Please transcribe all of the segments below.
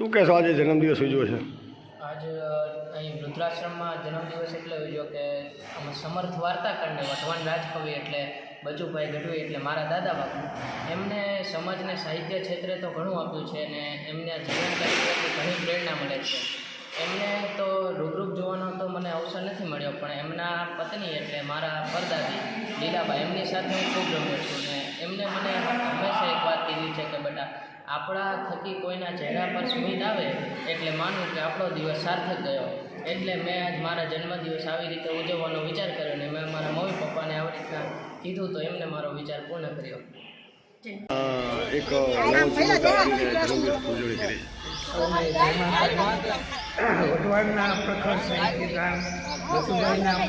શું કહેશો આજે જન્મદિવસ ઉજવો છે? આજ અહીં વૃદ્ધાશ્રમમાં જન્મદિવસ એટલે ઉજવ્યો કે અમે સમર્થ વાર્તાકારને વઢવાણ રાજકવિ એટલે બચુભાઈ ગઢવી એટલે મારા દાદા બાપુ. એમને સમાજને સાહિત્ય ક્ષેત્રે તો ઘણું આપ્યું છે અને એમને જીવન ચરિત્રથી ઘણી પ્રેરણા મળે છે. એમને તો રૂબરૂપ જોવાનો તો મને અવસર નથી મળ્યો, પણ એમના પત્ની એટલે મારા પરદાદી લીલાબા એમની સાથે હું ખૂબ રમ્યો છું ને એમને મને હંમેશા એક વાત કીધી છે કે બેટા આપણા થકી કોઈના ચહેરા પર સ્મિત આવે એટલે માનવું કે આપણો દિવસ સાર્થક ગયો. એટલે મેં આજ મારા જન્મદિવસ આવી રીતે ઉજવવાનો વિચાર કર્યો ને મેં મારા મમ્મી પપ્પાને આવી રીતના કીધું તો એમને મારો વિચાર પૂર્ણ કર્યો. એક પ્રખર સાહિત્યકાર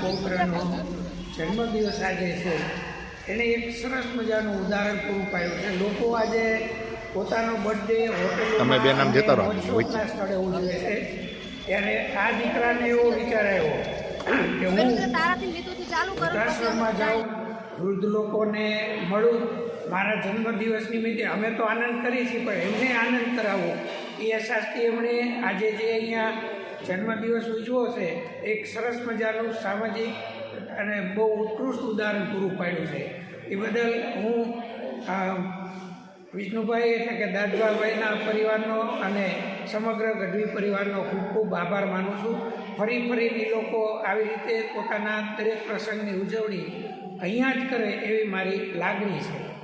પૌત્રનો જન્મદિવસ આજે છે. એને એક સરસ મજાનું ઉદાહરણ પૂરું પાડ્યું છે. લોકો આજે પોતાનો બર્થડે હોટલ તમે બે નામ જતા રહો. સ્થળે ઉજવે છે. ત્યારે આ દીકરાને એવો વિચાર આવ્યો કે હું તારાથી ચાલુ કરો વૃદ્ધાશ્રમમાં જાઉં વૃદ્ધ લોકોને મળું મારા જન્મદિવસ નિમિત્તે અમે તો આનંદ કરીએ છીએ પણ એમને આનંદ કરાવો. એ અહેસાસથી એમણે આજે જે અહીંયા જન્મદિવસ ઉજવો છે એક સરસ મજાનું સામાજિક અને બહુ ઉત્કૃષ્ટ ઉદાહરણ પૂરું પાડ્યું છે. એ બદલ હું વિષ્ણુભાઈ એટલે કે દાદવાભાઈના પરિવારનો અને સમગ્ર ગઢવી પરિવારનો ખૂબ ખૂબ આભાર માનું છું. ફરી ફરી એ લોકો આવી રીતે પોતાના દરેક પ્રસંગની ઉજવણી અહીંયા જ કરે એવી મારી લાગણી છે.